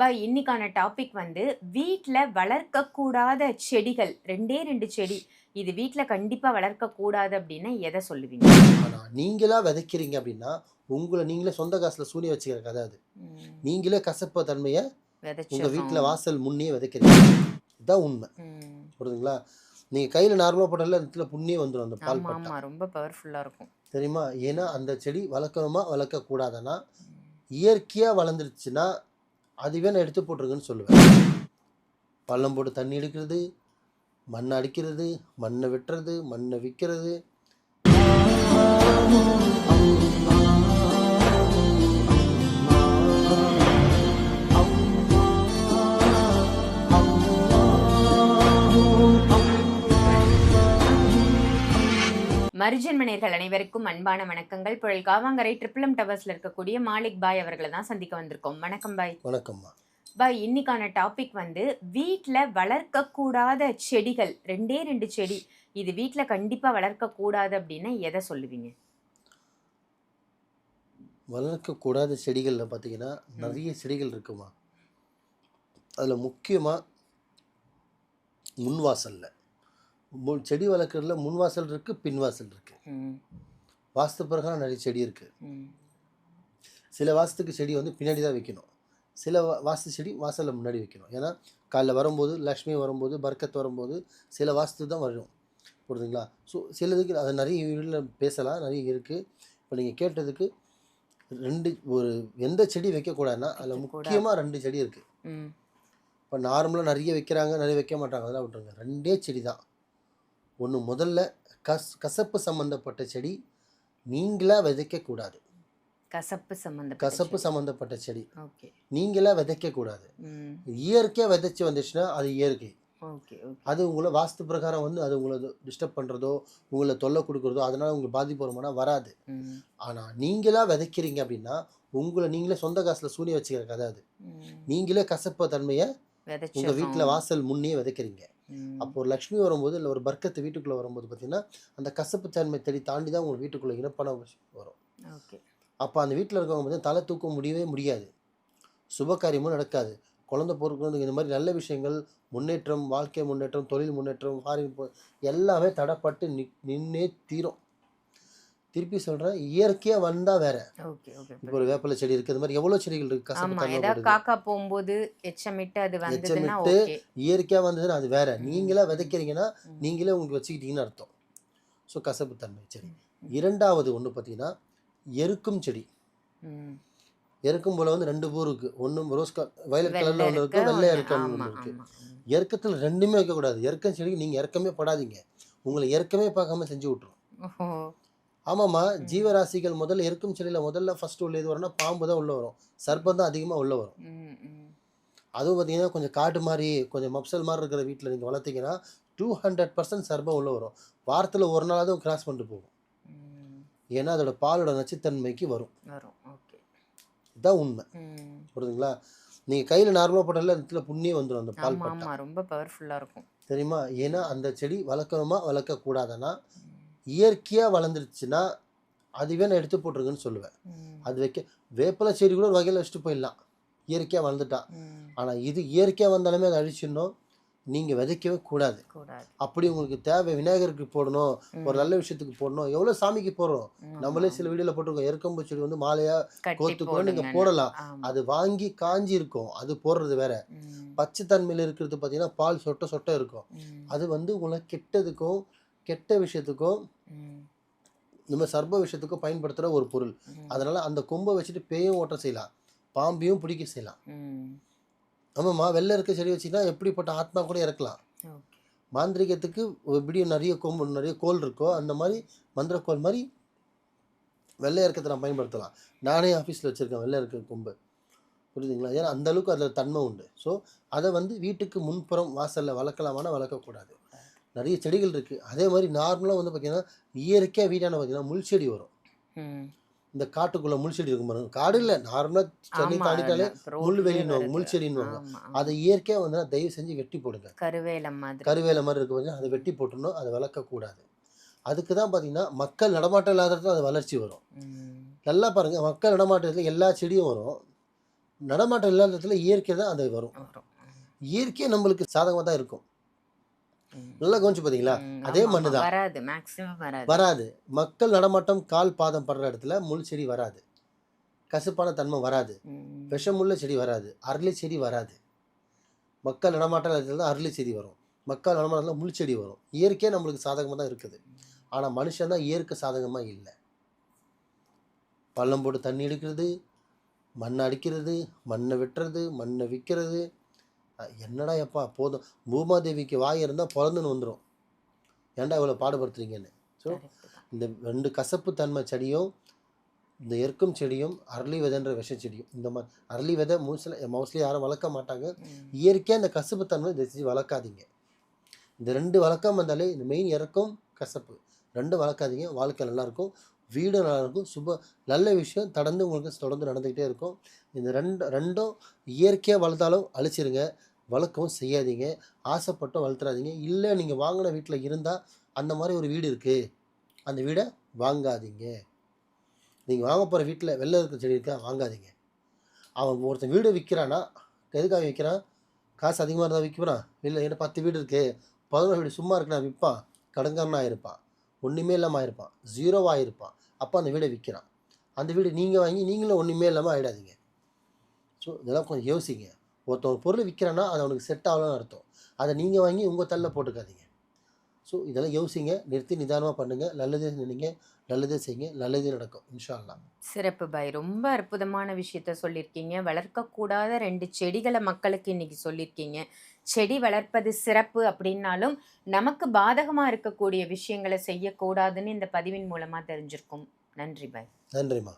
பா இன்னைக்கான டாபிக் வந்து வீட்டில் வளர்க்கக்கூடாத செடிகள். ரெண்டே ரெண்டு செடி. இது வீட்டில் கண்டிப்பாக வளர்க்கக்கூடாது அப்படின்னா எதை சொல்லுவீங்க? நீங்களா விதைக்கிறீங்க அப்படின்னா உங்களை நீங்களே சொந்த காசில் சூனிய வச்சுக்கிற கதை அது. நீங்களே கசப்பு தன்மையை உங்கள். வீட்டில் வாசல் முன்னே விதைக்கிறீங்க. இதுதான் உண்மை. புரியுதுங்களா நீங்கள் கையில் நார்மலாக போட்டால இடத்துல புண்ணே வந்துடும் அந்த பால் பட்டா. ரொம்ப பவர்ஃபுல்லாக இருக்கும். தெரியுமா? ஏன்னா அந்த செடி வளர்க்கணுமா? வளர்க்கக்கூடாதுன்னா இயற்கையாக வளர்ந்துருச்சுன்னா அதுவே நான் எடுத்து போட்டுருங்கன்னு சொல்லுவேன். பள்ளம் போட்டு தண்ணி எடுக்கிறது மண்ணை அடிக்கிறது மண்ணை வெட்டுறது மண்ணை விற்கிறது. மரிஜன் மனிதர்கள் அனைவருக்கும் அன்பான வணக்கங்கள். புழல் காவாங்கரை ட்ரிபிளம் டவர்ஸ்ல இருக்கக்கூடிய மாலிக் பாய் அவர்களை தான் சந்திக்க வந்திருக்கோம். வணக்கம் பாய். வணக்கம்மா. பாய் இன்னைக்கான டாபிக் வந்து வீட்டில் வளர்க்கக்கூடாத செடிகள். ரெண்டே ரெண்டு செடி. இது வீட்டில் கண்டிப்பாக வளர்க்கக்கூடாது அப்படின்னா எதை சொல்லுவீங்க? வளர்க்கக்கூடாத செடிகளில் பார்த்தீங்கன்னா நிறைய செடிகள் இருக்குமா? அதில் முக்கியமாக முன்வாசலில். மு- செடி வளர்க்குறதுல முன்வாசல் இருக்குது பின்வாசல் இருக்குது ம், வாஸ்து பிரகாரம் நிறைய செடி இருக்குது சில வாசத்துக்கு செடி வந்து பின்னாடி தான் வைக்கணும். சில வாஸ்து செடி வாசலில் முன்னாடி வைக்கணும். ஏன்னா காலைல வரும்போது லக்ஷ்மி வரும்போது பர்க்கத் வரும்போது சில வாஸ்து தான் வரும். புரியுதுங்களா ஸோ சிலதுக்கு அது நிறைய வீட்டில் பேசலாம் நிறைய இருக்குது இப்போ நீங்கள் கேட்டதுக்கு ரெண்டு ஒரு எந்த செடி வைக்கக்கூடாதுன்னா அதில். முக்கியமாக ரெண்டு செடி இருக்குது இப்போ நார்மலாக நிறைய வைக்கிறாங்க நிறைய வைக்க மாட்டாங்க அதெல்லாம் விட்டுருங்க. ரெண்டே செடி தான். ஒன்று முதல்ல கஸ் கசப்பு சம்மந்தப்பட்ட செடி நீங்களாக விதைக்கக்கூடாது. கசப்பு சம்மந்தப்பட்ட கசப்பு சம்மந்தப்பட்ட செடி. ஓகே. நீங்களாக விதைக்கக்கூடாது. இயற்கையாக விதைச்சு வந்துச்சுன்னா அது இயற்கை. அது உங்களை வாஸ்து பிரகாரம் வந்து அது உங்களை டிஸ்டர்ப் பண்ணுறதோ உங்களை தொல்லை கொடுக்குறதோ அதனால் உங்களுக்கு பாதிப்பு வருமானா வராது. ஆனால் நீங்களாக விதைக்கிறீங்க அப்படின்னா உங்களை நீங்களே சொந்த காசில் சூனிய வச்சுக்கிற கதை அது. நீங்களே கசப்பு தன்மையை உங்கள். வீட்டில் வாசல் முன்னே விதைக்கிறீங்க. அப்போ ஒரு லக்ஷ்மி வரும்போது இல்லை ஒரு பர்க்கத்து வீட்டுக்குள்ளே வரும்போது பார்த்தீங்கன்னா அந்த கசப்பு தன்மை தேடி தாண்டி தான் உங்கள் வீட்டுக்குள்ளே இனப்பண வரும். ஓகே. அப்போ அந்த வீட்டில் இருக்கவங்க பார்த்தீங்கன்னா தலை தூக்க முடியவே முடியாது. சுப காரியமும் நடக்காது. குழந்தை பொறுக்கிறது இந்த மாதிரி நல்ல விஷயங்கள் முன்னேற்றம் வாழ்க்கை முன்னேற்றம் தொழில் முன்னேற்றம் ஃபாரின் எல்லாமே தடைப்பட்டு நின்னே தீரும். திருப்பி சொல்கிறேன் இயற்கையாக வந்தால் வேற. இப்போ ஒரு வேப்பிலை செடி இருக்குது இந்த மாதிரி எவ்வளோ செடிகள் போடுது. காக்கா போகும்போது எச்சமிட்டு அது எச்சமிட்டு இயற்கையாக வந்ததுன்னா அது வேற. ம். நீங்களா விதைக்கிறீங்கன்னா. நீங்களே உங்களுக்கு வச்சுக்கிட்டீங்கன்னு அர்த்தம். ஸோ கசப்பு தன்மை செடி. இரண்டாவது ஒன்று பார்த்தீங்கன்னா எருக்கும் செடி. எருக்கும் போல வந்து ரெண்டு பூ இருக்கு. ஒன்று ரோஸ் வயலட் கலர்ல ஒன்று இருக்கு இருக்கு வெள்ளை இருக்கு. ஆமா ஒன்று இருக்கு. எருக்கத்தில் ரெண்டுமே வைக்கக்கூடாது. எருக்கம் செடிக்கு நீங்கள் இறக்கமே படாதீங்க. உங்களை இறக்கமே பார்க்காம செஞ்சு விட்ரும் ஓஹோ. ஆமாம்மா. ஜீவராசிகள் முதல்ல எருக்கும் செடியில் முதல்ல ஃபர்ஸ்ட் உள்ள இது வரும்னா பாம்பு தான் உள்ளே வரும். சர்ப்பம் தான் அதிகமாக உள்ளே வரும். அதுவும் பார்த்தீங்கன்னா கொஞ்சம் காட்டு மாதிரி கொஞ்சம் மப்சல் மாதிரி இருக்கிற வீட்டில் நீங்கள் வளர்த்தீங்கன்னா டூ ஹண்ட்ரட் பர்சன்ட் சர்ப்பம் உள்ளே வரும். வாரத்தில் ஒரு நாளாவது கிராஸ் பண்ணிட்டு போகும். ஏன்னா அதோட பாலோட நச்சுத்தன்மைக்கு வரும். இதுதான் உண்மை. புரியுதுங்களா? நீங்கள் கையில் நார்மலாக போட்டால இடத்துல புண்ணே வந்துடும் அந்த பால் பட்டா. ரொம்ப பவர்ஃபுல்லா இருக்கும். தெரியுமா? ஏன்னா அந்த செடி வளர்க்கணுமா? வளர்க்கக்கூடாதுன்னா. இயற்கையாக வளர்ந்துருச்சுன்னா அதுவே நான் எடுத்து போட்டுருங்கன்னு சொல்லுவேன். அது வைக்க வேப்பிலை செடி கூட ஒரு வகையில் வச்சுட்டு போயிடலாம் இயற்கையாக வளர்ந்துட்டான். ஆனால் இது இயற்கையாக வந்தாலுமே அதை அழிச்சிடணும் நீங்கள் விதைக்கவே கூடாது அப்படி உங்களுக்கு தேவை விநாயகருக்கு போடணும் ஒரு நல்ல விஷயத்துக்கு போடணும் எவ்வளோ சாமிக்கு போடுறோம். நம்மளே சில வீடியோவில் போட்டிருக்கோம் எருக்கம்பு செடி வந்து மாலையாக கோத்துக்கோ நீங்கள். போடலாம். அது வாங்கி காஞ்சி இருக்கும் அது போடுறது வேற. பச்சை தன்மையில் இருக்கிறது பார்த்தீங்கன்னா பால் சொட்ட சொட்ட இருக்கும். அது வந்து உங்களை கெட்டதுக்கும் கெட்ட விஷயத்துக்கும். இந்த மாதிரி சர்ப விஷயத்துக்கும் பயன்படுத்துகிற ஒரு பொருள். அதனால அந்த கொம்பை வச்சுட்டு பேயும் ஓட்ட செய்யலாம். பாம்பையும் பிடிக்க செய்யலாம். ம். ஆமாம்மா வெள்ளை இருக்க செடி வச்சுக்கிட்டா எப்படிப்பட்ட ஆத்மா கூட இறக்கலாம். மாந்திரிகத்துக்கு எப்படி நிறைய கொம்பு நிறைய கோல் இருக்கோ அந்த மாதிரி மந்திரக்கோல் மாதிரி வெள்ளை இறக்கத்தை நான் பயன்படுத்தலாம். நானே ஆஃபீஸில் வச்சுருக்கேன் வெள்ளை இருக்க கொம்பு. புரியுதுங்களா ஏன்னா அந்த அளவுக்கு அதில் தன்மை உண்டு. ஸோ அதை வந்து வீட்டுக்கு முன்புறம் வாசலில் வளர்க்கலாமானா வளர்க்கக்கூடாது. நிறைய செடிகள் இருக்குது அதே மாதிரி நார்மலாக வந்து பார்த்திங்கன்னா இயற்கையாக வீட்டான பார்த்தீங்கன்னா முள் செடி வரும். இந்த காட்டுக்குள்ளே முள் செடி இருக்கும் பாருங்க காடு இல்லை நார்மலாக சென்னை ஆமா, தாண்டிட்டாலே முள் வருது. முள் செடின்னு. அதை இயற்கையாக வந்து தயவு செஞ்சு வெட்டி போடுங்க கருவேல மாதிரி கருவேல மாதிரி இருக்கு பாருங்க அதை வெட்டி போட்டுடணும் அதை வளர்க்கக்கூடாது அதுக்கு தான் பார்த்தீங்கன்னா மக்கள் நடமாட்டம் இல்லாத இடத்துல அது வளர்ச்சி வரும். நல்லா பாருங்கள் மக்கள் நடமாட்டத்தில் எல்லா செடியும் வரும் நடமாட்டம் இல்லாத இடத்துல இயற்கை தான் அது வரும் வரும். இயற்கையே நம்மளுக்கு சாதகமாக தான் இருக்கும். நல்லா கவனிச்சு பார்த்தீங்களா அதே மண்ணு. தான். வராது மேக்ஸிமம் வராது. வராது. மக்கள் நடமாட்டம் கால் பாதம் படுற இடத்துல முள் செடி வராது. கசப்பான தன்மை வராது. விஷமுள்ள செடி வராது. அரளி செடி வராது. மக்கள் நடமாட்டம் இடத்துல தான் அரளி செடி வரும். மக்கள் நடமாட்டத்தில் முள் செடி வரும். இயற்கையே நம்மளுக்கு சாதகமாக தான் இருக்குது. ஆனால் மனுஷன் தான் இயற்கை சாதகமாக இல்லை. பள்ளம் போட்டு தண்ணி எடுக்கிறது மண்ணை அடிக்கிறது மண்ணை வெட்டுறது மண்ணை விற்கிறது என்னடா எப்பா போதும். பூமாதேவிக்கு வாய் இருந்தால் பிறந்துன்னு வந்துடும் ஏன்டா இவ்வளோ பாடுபடுத்துறீங்கன்னு? ஸோ. இந்த ரெண்டு கசப்பு தன்மை செடியும் இந்த எருக்கும் செடியும் அரளி விதைன்ற விஷ செடியும் இந்த மாதிரி அரளி விதை மோஸ்ட்லி மோஸ்ட்லி யாரும் வளர்க்க மாட்டாங்க. இயற்கையாக இந்த கசப்பு தன்மை செடி வளர்க்காதீங்க. இந்த ரெண்டு வளர்க்காம இருந்தாலே இந்த மெயின் இறக்கும் கசப்பு. ரெண்டும் வளர்க்காதீங்க. வாழ்க்கை நல்லாயிருக்கும். வீடு நல்லாயிருக்கும். சுப நல்ல விஷயம் தொடர்ந்து உங்களுக்கு தொடர்ந்து நடந்துக்கிட்டே இருக்கும். இந்த ரெண்டு ரெண்டும் இயற்கையாக வளர்த்தாலும் அழிச்சிருங்க. வளர்க்கவும் செய்யாதீங்க. ஆசைப்பட்டும் வளர்த்துறாதீங்க. இல்லை நீங்கள் வாங்கின வீட்டில் இருந்தால் அந்த மாதிரி ஒரு வீடு இருக்குது அந்த வீடை வாங்காதீங்க. நீங்கள் வாங்க போகிற வீட்டில் வெளில இருக்கிற செடி இருக்கா? வாங்காதீங்க. அவன் ஒருத்தன் வீடு விற்கிறான்னா எதுக்காக விற்கிறான்? காசு அதிகமாக இருந்தால் விற்கிறான் இல்லை என்ன பத்து வீடு இருக்குது பதினோரு வீடு சும்மா இருக்கு நான் விற்பான். கடங்காரனாக இருப்பான் ஒன்றுமே இல்லாமல் ஆயிருப்பான். ஜீரோவாக இருப்பான் அப்போ அந்த வீடை விற்கிறான். அந்த வீடு நீங்கள் வாங்கி நீங்களும் ஒன்றுமே இல்லாமல் ஆகிடாதீங்க ஸோ இதெல்லாம் கொஞ்சம் யோசிங்க. ஒருத்தன் ஒரு பொருள் விற்கிறான்னா அது அவனுக்கு செட் ஆகலன்னு அர்த்தம். அதை நீங்கள் வாங்கி உங்கள் தள்ள போட்டுக்காதீங்க. ஸோ இதெல்லாம் யோசிங்க நிறுத்தி நிதானமாக பண்ணுங்கள் நல்லதே நினைங்க நல்லதே செய்யுங்க நல்லதே நடக்கும் இன்ஷா அல்லாஹ் சிறப்பு பாய் ரொம்ப அற்புதமான விஷயத்த சொல்லியிருக்கீங்க. வளர்க்கக்கூடாத ரெண்டு செடிகளை மக்களுக்கு இன்னைக்கு சொல்லியிருக்கீங்க. செடி வளர்ப்பது சிறப்பு அப்படின்னாலும் நமக்கு பாதகமாக இருக்கக்கூடிய விஷயங்களை செய்யக்கூடாதுன்னு இந்த பதிவின் மூலமாக தெரிஞ்சிருக்கும். நன்றி பாய் நன்றிம்மா.